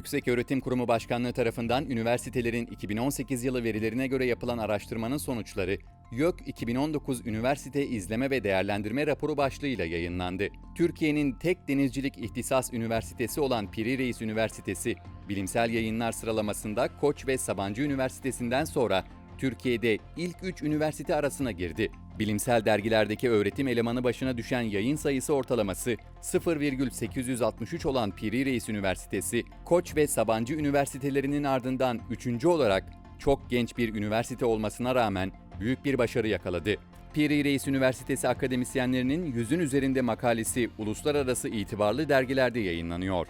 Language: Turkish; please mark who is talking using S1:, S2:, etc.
S1: Yükseköğretim Kurumu Başkanlığı tarafından üniversitelerin 2018 yılı verilerine göre yapılan araştırmanın sonuçları YÖK 2019 Üniversite İzleme ve Değerlendirme Raporu başlığıyla yayınlandı. Türkiye'nin tek denizcilik ihtisas üniversitesi olan Piri Reis Üniversitesi, bilimsel yayınlar sıralamasında Koç ve Sabancı Üniversitesi'nden sonra Türkiye'de ilk 3 üniversite arasına girdi. Bilimsel dergilerdeki öğretim elemanı başına düşen yayın sayısı ortalaması 0,863 olan Piri Reis Üniversitesi, Koç ve Sabancı Üniversitelerinin ardından 3. olarak çok genç bir üniversite olmasına rağmen büyük bir başarı yakaladı. Piri Reis Üniversitesi akademisyenlerinin yüzün üzerinde makalesi uluslararası itibarlı dergilerde yayınlanıyor.